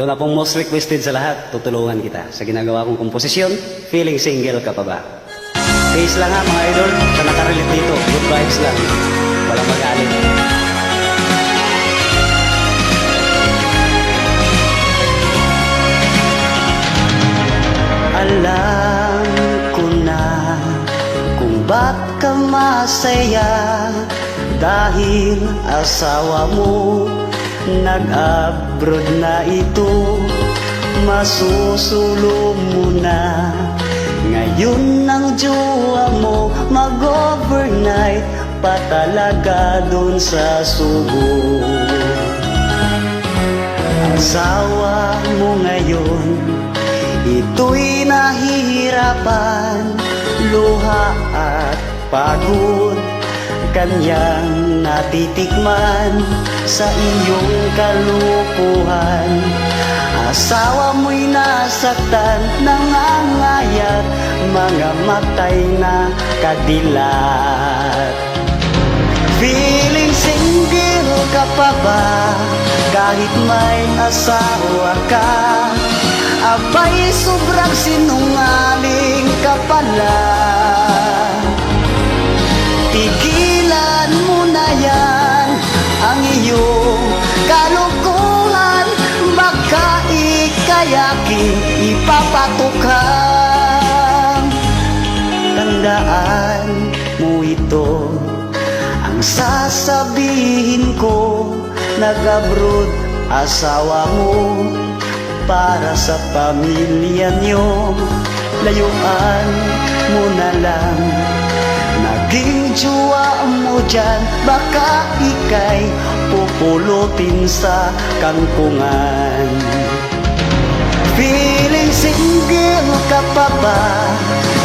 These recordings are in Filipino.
Ito na pong most requested sa lahat, tutulungan kita sa ginagawa kong komposisyon, Feeling Single Ka Pa Ba? Peace lang ha mga idol, sa nakarelate dito, good vibes lang, walang magalit. Alam ko na kung ba't ka masaya Dahil asawa mo nag-abroad na ito Masusulo mo na. Ngayon ang jowa mo mag-overnight Pa talaga dun sa subo. Asawa mo ngayon Ito'y nahihirapan Luha at pagod Kanyang natitikman Sa iyong kalukuhan. Asawa mo'y nasaktan Nangangayat Mga matay na kadilat. Feeling single ka pa ba? Kahit may asawa ka Abay, sobrang sinungaling ka pala ikayaking ipapatukan. Tandaan mo ito. Ang sasabihin ko Nag-abroad asawa mo. Para sa pamilya nyo Layuan mo na lang. Naging jowa mo dyan Baka ikay pupulutin sa kangkungan Feeling single ka pa ba?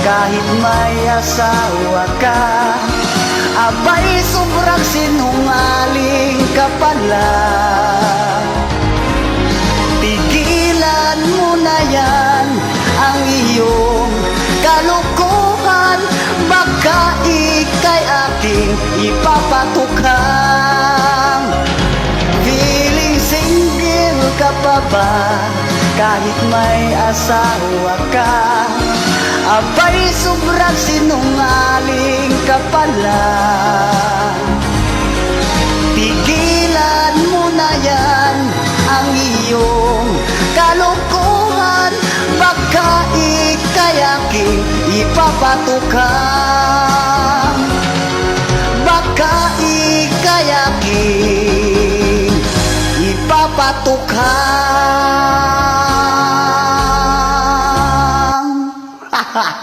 Kahit may asawa ka Abay, sobrang sinungaling ka pala Tigilan mo na yan Ang iyong kalukuhan Baka ikay aking ipapatukan Feeling single ka pa ba? Kahit may asawa ka Abay, sobrang sinungaling ka pala. Tigilan mo na yan Ang iyong kalukuhan Baka ikay aking ipapatukan. Baka ikay aking ipapatukan